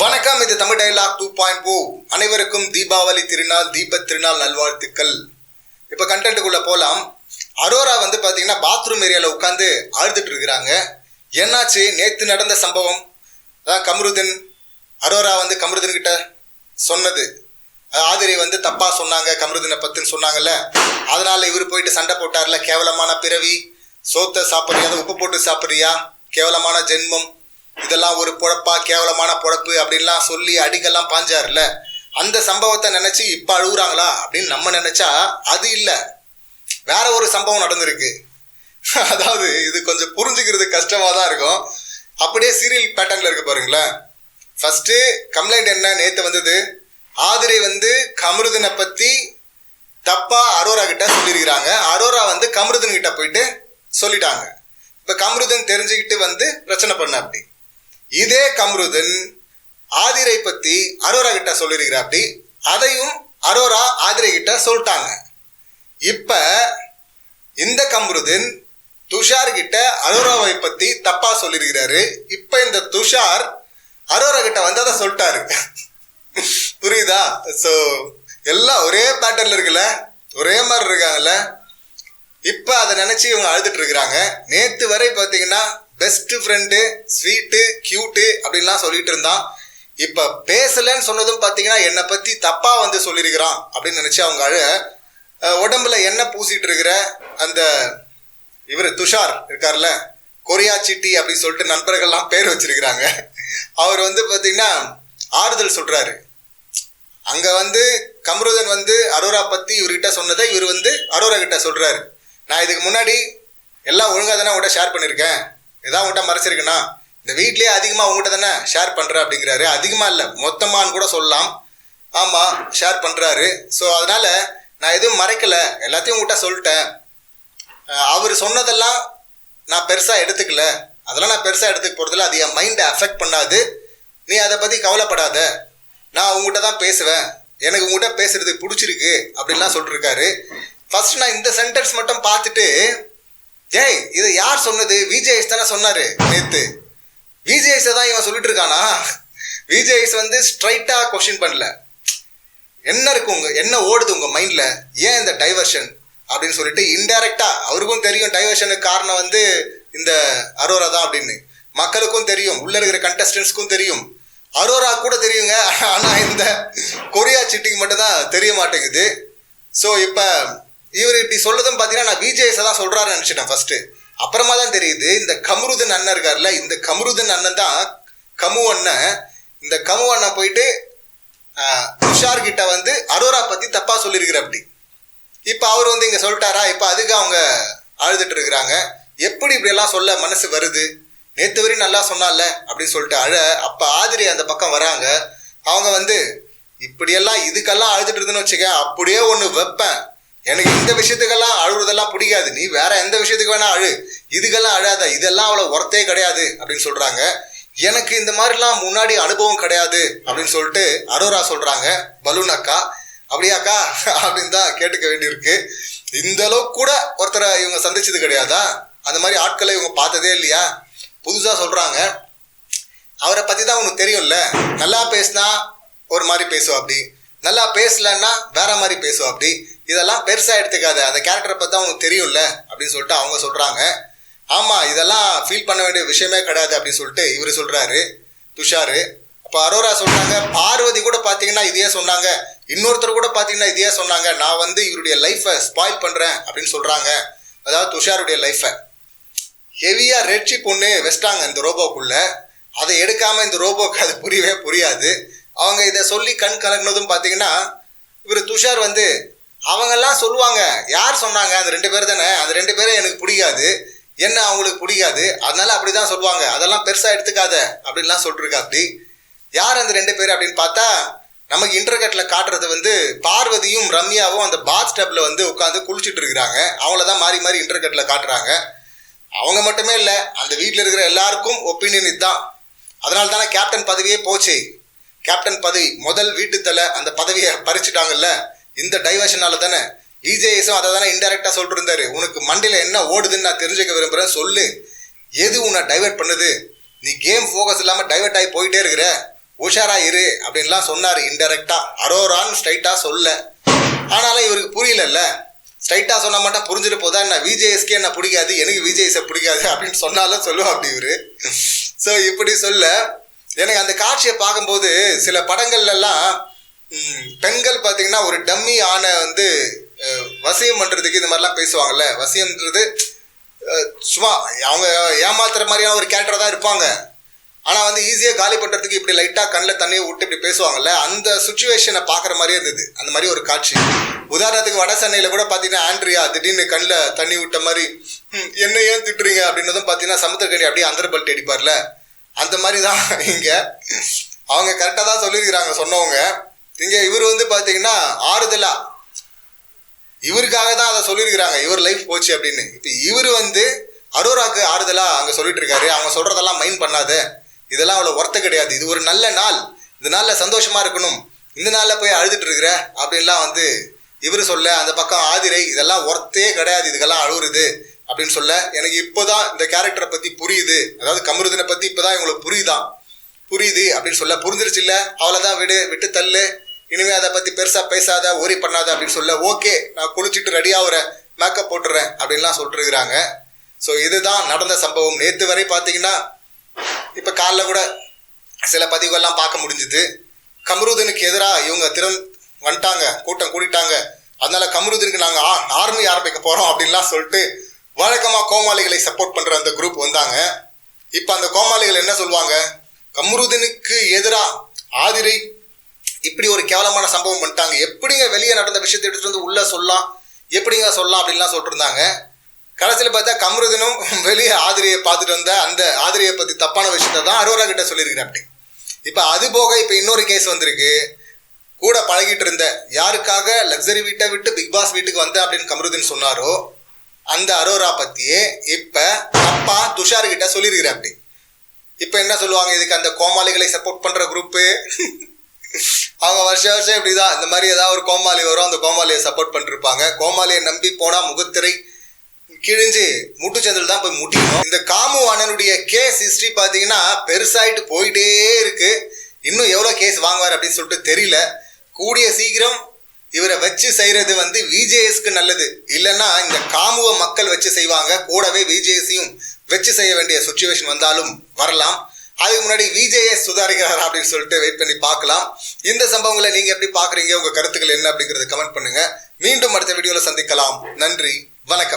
வணக்கம் இது Tamil dialogue two point O அனைவருக்கும் தீபாவளி திருநாள் தீபத் திருநாள் நல்வாழ்த்துக்கள். இப்போ கண்டென்ட்டுக்குள்ள போகலாம் அரோரா வந்து பார்த்தீங்கன்னா பாத்ரூம் ஏரியாவில் உட்காந்து அழுதுட்டு இருக்கிறாங்க. என்னாச்சு? நேற்று நடந்த சம்பவம். அதான் கமருதன் அரோரா வந்து கமருதன் கிட்ட சொன்னது. ஆதிரி ஆதிரை வந்து தப்பா சொன்னாங்க கமருதனை பத்துன்னு சொன்னாங்கல்ல. அதனால இவர் போயிட்டு சண்டை போட்டார்ல கேவலமான பிறவி. சோத்தை சாப்பிட்றியா? உப்பு போட்டு சாப்பிட்றியா? கேவலமான ஜென்மம். இதெல்லாம் ஒரு பொழப்பா கேவலமான பொழப்பு அப்படின்லாம் சொல்லி அடிக்கெல்லாம் பாஞ்சார்ல அந்த சம்பவத்தை நினைச்சு இப்போ அழுகுறாங்களா அப்படின்னு நம்ம நினைச்சா அது இல்லை. வேற ஒரு சம்பவம் நடந்திருக்கு. அதாவது இது கொஞ்சம் புரிஞ்சுக்கிறது கஷ்டமாக தான் இருக்கும். அப்படியே சீரியல் பேட்டர்னில் இருக்கு பாருங்களேன். ஃபர்ஸ்ட் கம்ப்ளைண்ட் என்ன? நேற்று வந்தது. ஆதிரை வந்து கமருதனை பற்றி தப்பா அரோரா கிட்ட சொல்லியிருக்கிறாங்க. அரோரா வந்து கமருதன் கிட்ட போயிட்டு சொல்லிட்டாங்க. இப்போ கமருதன் தெரிஞ்சுக்கிட்டு வந்து பிரச்சனை பண்ண அப்படி இதே கம்ருதன் ஆதிரை பத்தி அரோரா கிட்ட சொல்லியிருக்கிறாப்படி அதையும் அரோரா ஆதிரை கிட்ட சொல்லிட்டாங்க. இப்ப இந்த கம்ருதன் துஷார் கிட்ட அரோராவை பத்தி தப்பா சொல்லியிருக்கிறாரு இப்ப இந்த துஷார் அரோரா கிட்ட வந்து அதை சொல்லிட்டாரு. புரியுதா? ஸோ எல்லாம் ஒரே பேட்டர்ல இருக்குல்ல? ஒரே மாதிரி இருக்காங்கல்ல? இப்போ அதை நினச்சி இவங்க அழுதுட்டு இருக்கிறாங்க. நேற்று வரை பார்த்தீங்கன்னா பெஸ்ட் ஃப்ரெண்டு ஸ்வீட்டு க்யூட்டு அப்படின்லாம் சொல்லிட்டு இருந்தான் இப்போ பேசலைன்னு சொன்னதும் பார்த்தீங்கன்னா என்னை பற்றி தப்பாக வந்து சொல்லியிருக்கிறான் அப்படின்னு நினச்சி அவங்க அழ உடம்புல எண்ணெய் பூசிட்டு இருக்கிற அந்த இவர் துஷார் இருக்கார்ல கொரியா சிட்டி அப்படின்னு சொல்லிட்டு நண்பர்கள்லாம் பேர் வச்சிருக்கிறாங்க. அவர் வந்து பார்த்தீங்கன்னா ஆறுதல் சொல்கிறாரு அங்கே வந்து கம்ருதன் வந்து அரோரா பற்றி இவர்கிட்ட சொன்னதை இவர் வந்து அரோரா கிட்ட சொல்கிறாரு நான் இதுக்கு முன்னாடி எல்லாம் ஒழுங்கா தானே உங்கள்கிட்ட ஷேர் பண்ணியிருக்கேன் ஏதாவது உங்கள்கிட்ட மறைச்சிருக்குன்னா இந்த வீட்லேயே அதிகமாக உங்கள்கிட்ட தானே ஷேர் பண்ணுற அப்படிங்கிறாரு. அதிகமாக இல்லை மொத்தமான்னு கூட சொல்லலாம். ஆமாம் ஷேர் பண்ணுறாரு ஸோ அதனால் நான் எதுவும் மறைக்கல. எல்லாத்தையும் உங்கள்கிட்ட சொல்லிட்டேன். அவர் சொன்னதெல்லாம் நான் பெருசாக எடுத்துக்கல. அதெல்லாம் நான் பெருசாக எடுத்துக்க போகிறதில்ல அது என் மைண்டை அஃபெக்ட் பண்ணாது. நீ அதை பற்றி கவலைப்படாத. நான் உங்ககிட்ட தான் பேசுவேன். எனக்கு உங்கள்கிட்ட பேசுகிறது பிடிச்சிருக்கு அப்படின்லாம் சொல்லிட்டுருக்காரு ஃபஸ்ட் நான் இந்த சென்டென்ஸ் மட்டும் பார்த்துட்டு ஏய் இதை யார் சொன்னது? விஜேஎஸ் தானே சொன்னாரு நேத்து. விஜேஎஸ் தான் இவன் சொல்லிட்டு இருக்கானா விஜேஎஸ் வந்து ஸ்ட்ரைட்டா கொஸ்டின் பண்ணல. என்ன இருக்கு உங்க என்ன ஓடுது உங்க மைண்ட்ல ஏன் இந்த டைவர்ஷன் அப்படின்னு சொல்லிட்டு இன்டைரக்டா அவருக்கும் தெரியும் டைவர்ஷனுக்கு காரணம் வந்து இந்த அரோரா தான் அப்படின்னு. மக்களுக்கும் தெரியும் உள்ள இருக்கிற கண்டஸ்டன்ஸ்க்கும் தெரியும். அரோரா கூட தெரியுங்க ஆனா இந்த கொரியா சிட்டிக்கு மட்டும் தான் தெரிய மாட்டேங்குது. ஸோ இப்போ இவர் இப்படி சொல்லதும் பார்த்தீங்கன்னா நான் விஜேஎஸ் தான் சொல்றாருன்னு நினச்சிட்டேன் ஃபர்ஸ்ட் அப்புறமா தான் தெரியுது இந்த கமருதன் அண்ணன் இருக்கார்ல இந்த கமருதன் அண்ணன் தான் கமு அண்ணன். இந்த கமு அண்ணன் போயிட்டு உஷார்கிட்ட துஷார் கிட்ட வந்து அரோரா பத்தி தப்பா சொல்லியிருக்கிற அப்படி. இப்போ அவர் வந்து இங்க சொல்லிட்டாரா? இப்போ அதுக்கு அவங்க அழுதுட்டு இருக்கிறாங்க. எப்படி இப்படியெல்லாம் சொல்ல மனசு வருது? நேற்று வரையும் நல்லா சொன்னால அப்படின்னு சொல்லிட்டு அழ அப்போ ஆதிரி அந்த பக்கம் வராங்க. அவங்க வந்து இப்படியெல்லாம் இதுக்கெல்லாம் அழுதுட்டு இருந்துன்னு வச்சுக்க அப்படியே ஒன்று வைப்பேன். எனக்கு இந்த விஷயத்துக்கெல்லாம் அழுகுறதெல்லாம் பிடிக்காது. நீ வேற எந்த விஷயத்துக்கு வேணா அழு. இதுக்கெல்லாம் அழாத. இதெல்லாம் அவ்வளோ ஒர்த்தே கிடையாது அப்படின்னு சொல்றாங்க. எனக்கு இந்த மாதிரிலாம் முன்னாடி அனுபவம் கிடையாது அப்படின்னு சொல்லிட்டு அரோரா சொல்றாங்க. பலூன் அக்கா. அப்படியாக்கா அப்படின்னு தான் கேட்டுக்க வேண்டியிருக்கு. இந்த அளவுக்கு கூட ஒருத்தரை இவங்க சந்திச்சது கிடையாதா? அந்த மாதிரி ஆட்களை இவங்க பார்த்ததே இல்லையா? புதுசாக சொல்றாங்க. அவரை பற்றி தான் உனக்கு தெரியும்ல. நல்லா பேசினா ஒரு மாதிரி பேசுவா அப்படி நல்லா பேசலன்னா வேற மாதிரி பேசுவா அப்படி இதெல்லாம் பெருசாக எடுத்துக்காத. அந்த கேரக்டரை பற்றி அவங்களுக்கு தெரியும்ல? அப்படின்னு சொல்லிட்டு அவங்க சொல்கிறாங்க ஆமாம் இதெல்லாம் ஃபீல் பண்ண வேண்டிய விஷயமே கிடையாது அப்படின்னு சொல்லிட்டு இவர் சொல்கிறாரு துஷாரு. அப்போ அரோரா சொல்கிறாங்க பார்வதி கூட பார்த்தீங்கன்னா இதையே சொன்னாங்க. இன்னொருத்தர் கூட பார்த்தீங்கன்னா இதையே சொன்னாங்க. நான் வந்து இவருடைய லைஃப்பை ஸ்பாயில் பண்ணுறேன் அப்படின்னு சொல்கிறாங்க அதாவது துஷாருடைய லைஃப்பை ஹெவியாக ரெட் பொண்ணு ஒன்று வச்சிட்டாங்க இந்த ரோபோக்குள்ளே. அதை எடுக்காமல் இந்த ரோபோக்கு அது புரியவே புரியாது. அவங்க இதை சொல்லி கண் கலங்கினதும் பார்த்தீங்கன்னா இவர் துஷார் வந்து அவங்கெல்லாம் சொல்லுவாங்க யார் சொன்னாங்க? அந்த ரெண்டு பேர் தானே? அந்த ரெண்டு பேரும் எனக்கு பிடிக்காது. என்ன அவங்களுக்கு பிடிக்காது? அதனால அப்படிதான் சொல்லுவாங்க. அதெல்லாம் பெருசாக எடுத்துக்காத அப்படின்லாம் சொல்லிருக்கா அப்படி. யார் அந்த ரெண்டு பேர் அப்படின்னு பார்த்தா நமக்கு இன்டர்நெட்டில் காட்டுறது வந்து பார்வதியும் ரம்யாவும் அந்த பாத் ஸ்டப்பில் வந்து உட்காந்து குளிச்சுட்டு இருக்கிறாங்க. அவங்கள தான் மாறி மாறி இன்டர்நெட்டில் காட்டுறாங்க. அவங்க மட்டுமே இல்லை அந்த வீட்டில் இருக்கிற எல்லாருக்கும் ஒப்பீனியன் இதுதான். அதனால தானே கேப்டன் பதவியே போச்சு. கேப்டன் பதவி முதல் வீட்டு தலை அந்த பதவியை பறிச்சுட்டாங்கல்ல. இந்த டைவர்ஷனால தானே? இஜேஎஸும் அதை தானே இன்டெரக்டாக சொல்லிட்டு இருந்தாரு உனக்கு மண்டையில் என்ன ஓடுதுன்னு நான் தெரிஞ்சுக்க விரும்புகிறேன் சொல்லு. எது உன்னை டைவர்ட் பண்ணுது? நீ கேம் ஃபோக்கஸ் இல்லாமல் டைவர்ட் ஆகி போயிட்டே இருக்கிற. உஷாரா இரு அப்படின்லாம் சொன்னார் இன்டெரக்டாக அரோரான்னு ஸ்ட்ரைட்டாக சொல்ல. ஆனாலும் இவருக்கு புரியலல்ல. ஸ்ட்ரைட்டாக சொன்னா மட்டும் புரிஞ்சுட்டு போதா என்ன? விஜேஎஸ்கே என்ன பிடிக்காது? எனக்கு விஜேஎஸை பிடிக்காது அப்படின்னு சொன்னாலும் சொல்லுவோம் அப்படி இவர். ஸோ இப்படி சொல்ல. எனக்கு அந்த காட்சியை பார்க்கும்போது சில படங்கள்லாம் பெண்கள் பார்த்தீங்கன்னா ஒரு டம்மி ஆணை வந்து வசியம் பண்ணுறதுக்கு இந்த மாதிரிலாம் பேசுவாங்கல்ல. வசியம்ன்றது சும்மா அவங்க ஏமாத்துற மாதிரியான ஒரு கேரக்டர் தான் இருப்பாங்க. ஆனால் வந்து ஈஸியாக காலி பண்ணுறதுக்கு இப்படி லைட்டாக கண்ணில் தண்ணியை விட்டு இப்படி பேசுவாங்கல்ல அந்த சுச்சுவேஷனை பார்க்குற மாதிரியே இருந்தது. அந்த மாதிரி ஒரு காட்சி. உதாரணத்துக்கு வட சென்னையில் கூட பார்த்தீங்கன்னா ஆண்ட்ரியா திடீர்னு கண்ணில் தண்ணி விட்ட மாதிரி என்ன ஏன் திட்டுறீங்க? அப்படின்றதும் பார்த்தீங்கன்னா சமுத்திரக்கணி அப்படியே அந்தர் பல்ட் அடிப்பார்ல. அந்த மாதிரி தான் இங்கே. அவங்க கரெக்டாக தான் சொல்லியிருக்கிறாங்க சொன்னவங்க. இங்கே இவர் வந்து பார்த்தீங்கன்னா ஆறுதலா இவருக்காக தான் அதை சொல்லியிருக்கிறாங்க இவர் லைஃப் போச்சு அப்படின்னு. இப்போ இவர் வந்து அரோராக்கு ஆறுதலா அங்கே சொல்லிட்டு இருக்காரு அவங்க சொல்றதெல்லாம் மைண்ட் பண்ணாத. இதெல்லாம் அவ்வளோ ஒர்த்து கிடையாது. இது ஒரு நல்ல நாள். இந்த நாளில் சந்தோஷமா இருக்கணும். இந்த நாளில் போய் அழுதுட்டு இருக்கிற அப்படின்லாம் வந்து இவர் சொல்ல அந்த பக்கம் ஆதிரை இதெல்லாம் ஒர்த்தே கிடையாது. இதுக்கெல்லாம் அழுகுறது அப்படின்னு சொல்ல எனக்கு இப்போதான் இந்த கேரக்டரை பற்றி புரியுது. அதாவது கமருதனை பற்றி இப்போதான் இவங்களுக்கு புரியுதான் புரியுது அப்படின்னு சொல்ல புரிஞ்சிருச்சு இல்லை? அவ்வளோதான் விடு விட்டு தள்ளு. இனிமே அதை பத்தி பெருசா பேசாத ஓரி பண்ணாத அப்படின்னு சொல்ல ஓகே நான் குளிச்சுட்டு ரெடி ஆகுறேன் மேக்கப் போட்டுறேன். அப்படின்லாம் சொல்லிட்டுருக்கிறாங்க. ஸோ இதுதான் நடந்த சம்பவம். நேற்று வரை பார்த்தீங்கன்னா இப்போ காலைல கூட சில பதிவுகள்லாம் பார்க்க முடிஞ்சுது. கமருதனுக்கு எதிராக இவங்க திறன் வந்துட்டாங்க கூட்டம் கூட்டிட்டாங்க அதனால கமருதனுக்கு நாங்கள் ஆர்மி ஆரம்பிக்க போகிறோம் அப்படின்லாம் சொல்லிட்டு வழக்கமாக கோமாளிகளை சப்போர்ட் பண்ணுற அந்த குரூப் வந்தாங்க. இப்போ அந்த கோமாளிகள் என்ன சொல்லுவாங்க? கமருதனுக்கு எதிராக ஆதிரை இப்படி ஒரு கேவலமான சம்பவம் பண்ணிட்டாங்க. எப்படிங்க வெளியே நடந்த விஷயத்தை எடுத்துகிட்டு வந்து உள்ளே சொல்லலாம்? எப்படிங்க சொல்லலாம் அப்படின்லாம் சொல்லிட்டுருந்தாங்க. கடைசியில் பார்த்தா கமருதனும் வெளியே ஆதிரியை பார்த்துட்டு வந்த அந்த ஆதிரியை பற்றி தப்பான விஷயத்தை தான் அரோரா கிட்ட சொல்லியிருக்கிறேன் அப்படி. இப்போ அது போக இப்போ இன்னொரு கேஸ் வந்திருக்கு. கூட பழகிட்டு இருந்த யாருக்காக லக்ஸரி வீட்டை விட்டு பிக் பாஸ் வீட்டுக்கு வந்த அப்படின்னு கமருதன் சொன்னாரோ அந்த அரோரா பற்றியே இப்போ அப்பா துஷார்கிட்ட சொல்லியிருக்கிறேன் அப்படி. இப்போ என்ன சொல்லுவாங்க? இதுக்கு அந்த கோமாளிகளை சப்போர்ட் பண்ணுற குரூப்பு அவங்க வருஷம் வருஷம் இப்படிதான். இந்த மாதிரி ஏதாவது ஒரு கோமாளி வரும் அந்த கோமாளியை சப்போர்ட் பண்ணிருப்பாங்க. கோமாளியை நம்பி போனா முகத்திரை கிழிஞ்சு முட்டுச்சந்தில் தான் போய் முட்டிக்கணும். இந்த காமு அண்ணனுடைய கேஸ் ஹிஸ்டரி பார்த்தீங்கன்னா பெருசாயிட்டு போயிட்டே இருக்கு. இன்னும் எவ்வளோ கேஸ் வாங்குவார் அப்படின்னு சொல்லிட்டு தெரியல. கூடிய சீக்கிரம் இவரை வச்சு செய்கிறது வந்து விஜேஎஸ்க்கு நல்லது. இல்லைன்னா இந்த காமுவை மக்கள் வச்சு செய்வாங்க. கூடவே விஜேஎஸையும் வச்சு செய்ய வேண்டிய சுச்சுவேஷன் வந்தாலும் வரலாம். அதுக்கு முன்னாடி விஜேஎஸ் சுதாரிக்கிறாரா அப்படின்னு சொல்லிட்டு வெயிட் பண்ணி பார்க்கலாம். இந்த சம்பவங்களை நீங்க எப்படி பாக்குறீங்க உங்க கருத்துக்கள் என்ன அப்படிங்கறத கமெண்ட் பண்ணுங்க. மீண்டும் அடுத்த வீடியோல சந்திக்கலாம். நன்றி. வணக்கம்.